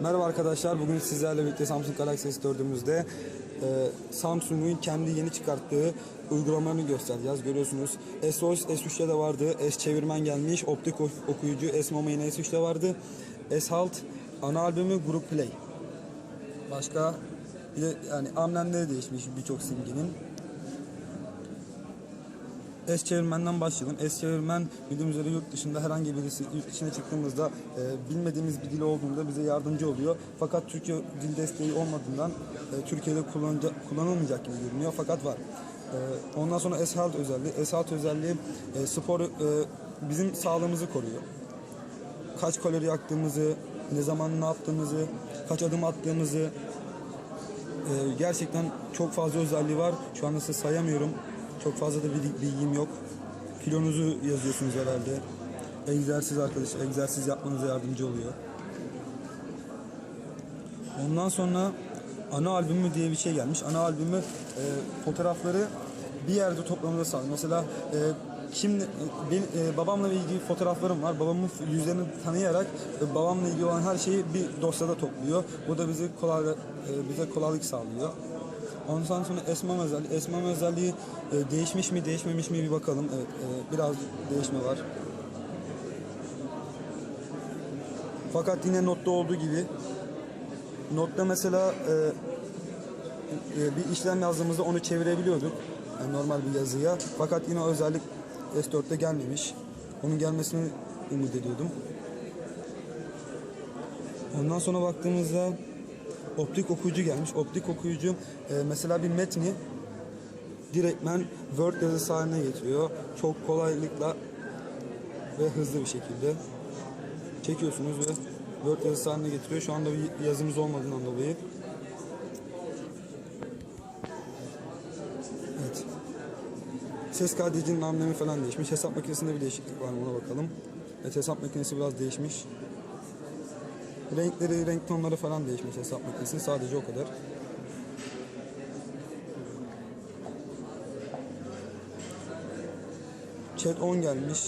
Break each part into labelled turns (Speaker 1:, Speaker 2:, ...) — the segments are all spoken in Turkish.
Speaker 1: Merhaba arkadaşlar. Bugün sizlerle birlikte Samsung Galaxy S4'ümüzde e, Samsung'un kendi yeni çıkarttığı uygulamalarını göstereceğiz. Görüyorsunuz SOS S3'te de vardı. S çevirmen gelmiş. Optik ok- okuyucu S Mama yine S3'te vardı. S Halt ana albümü Group Play. Başka bir de yani amblemleri değişmiş birçok simgenin. S çevirmenden başlayalım. S çevirmen bildiğimiz üzere yurt dışında herhangi birisi yurt dışına çıktığımızda e, bilmediğimiz bir dil olduğunda bize yardımcı oluyor. Fakat Türkçe dil desteği olmadığından e, Türkiye'de kullanılmayacak gibi görünüyor fakat var. E, ondan sonra S Health özelliği. S Health özelliği e, spor e, bizim sağlığımızı koruyor. Kaç kalori yaktığımızı, ne zaman ne yaptığımızı, kaç adım attığımızı, ee, gerçekten çok fazla özelliği var. Şu anda size sayamıyorum. Çok fazla da bir bilgim yok. Kilonuzu yazıyorsunuz herhalde. Egzersiz arkadaş, egzersiz yapmanıza yardımcı oluyor. Ondan sonra ana albümü diye bir şey gelmiş. Ana albümü e, fotoğrafları bir yerde toplamada sağlıyor. Mesela e, şimdi e, benim, e, babamla ilgili fotoğraflarım var. Babamın yüzlerini tanıyarak e, babamla ilgili olan her şeyi bir dosyada topluyor. Bu da bizi kolay, e, bize kolaylık sağlıyor. Ondan sonra esmem özelliği. Esmem özelliği e, değişmiş mi değişmemiş mi bir bakalım. Evet e, biraz değişme var. Fakat yine notta olduğu gibi Notta mesela e, e, bir işlem yazdığımızda onu çevirebiliyorduk. Yani normal bir yazıya. Fakat yine o özellik S4'te gelmemiş. Onun gelmesini umut ediyordum. Ondan sonra baktığımızda optik okuyucu gelmiş. Optik okuyucu e, mesela bir metni direktmen Word yazısı haline getiriyor. Çok kolaylıkla ve hızlı bir şekilde çekiyorsunuz ve Word yazısı haline getiriyor. Şu anda bir yazımız olmadığından dolayı. Evet. Ses kaydedicinin amblemi falan değişmiş. Hesap makinesinde bir değişiklik var mı ona bakalım. Evet hesap makinesi biraz değişmiş. Renkleri, renk tonları falan değişmiş hesap makinesinin sadece o kadar. Chat 10 gelmiş.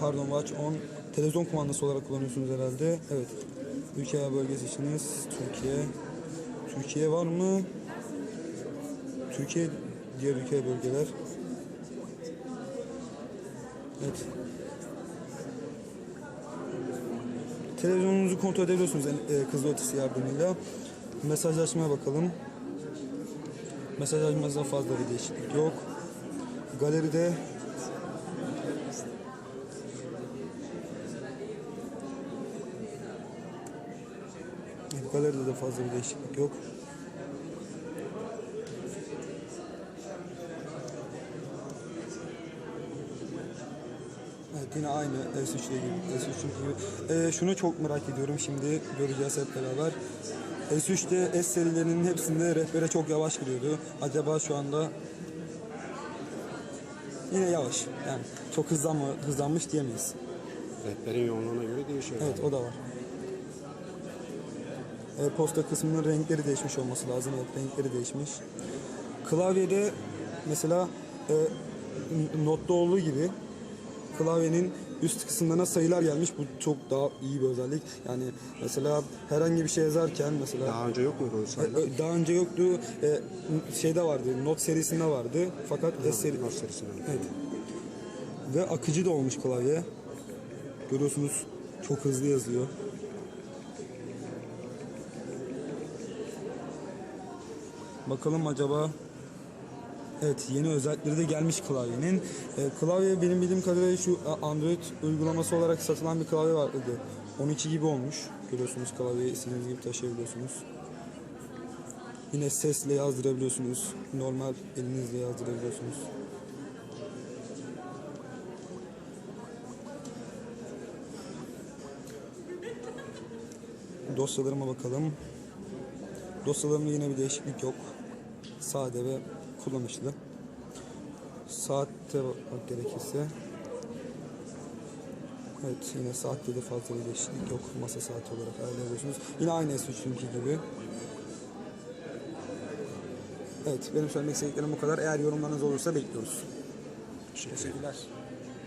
Speaker 1: Pardon Watch 10. Televizyon kumandası olarak kullanıyorsunuz herhalde. Evet. Ülke veya bölge seçiniz. Türkiye. Türkiye var mı? Türkiye diğer ülke bölgeler. Evet. Televizyonunuzu kontrol edebiliyorsunuz e, kızıl ötesi yardımıyla. Mesajlaşmaya bakalım. Mesajlaşmada fazla bir değişiklik yok. Galeride galeride de fazla bir değişiklik yok. Yine aynı S3'le gibi. S3 gibi. Ee, şunu çok merak ediyorum şimdi göreceğiz hep beraber. S3'te S serilerinin hepsinde rehbere çok yavaş gidiyordu. Acaba şu anda yine yavaş. Yani çok hızlanma, hızlanmış diyemeyiz.
Speaker 2: Rehberin yoğunluğuna göre değişiyor.
Speaker 1: Evet o da var. E, posta kısmının renkleri değişmiş olması lazım. Evet renkleri değişmiş. Klavyede mesela e, notta olduğu gibi klavyenin üst kısımlarına sayılar gelmiş. Bu çok daha iyi bir özellik. Yani mesela herhangi bir şey yazarken mesela
Speaker 2: Daha önce yok muydu o sayılar?
Speaker 1: e, daha önce yoktu. E, şeyde vardı. Not serisinde vardı. Fakat S seri
Speaker 2: Not serisinde.
Speaker 1: Evet. Ve akıcı da olmuş klavye. Görüyorsunuz çok hızlı yazıyor. Bakalım acaba Evet yeni özellikleri de gelmiş klavyenin. Ee, klavye benim bildiğim kadarıyla şu a, Android uygulaması olarak satılan bir klavye vardı. 12 gibi olmuş. Görüyorsunuz klavyeyi istediğiniz gibi taşıyabiliyorsunuz. Yine sesle yazdırabiliyorsunuz. Normal elinizle yazdırabiliyorsunuz. Dosyalarıma bakalım. Dosyalarımda yine bir değişiklik yok. Sade ve kullanışlı. Saatte bakmak gerekirse. Evet yine saatte de fazla bir değişiklik yok. Masa saati olarak ayarlayabiliyorsunuz. Yine aynı S3'ünki gibi. Evet benim söylemek istediklerim bu kadar. Eğer yorumlarınız olursa bekliyoruz. Teşekkürler.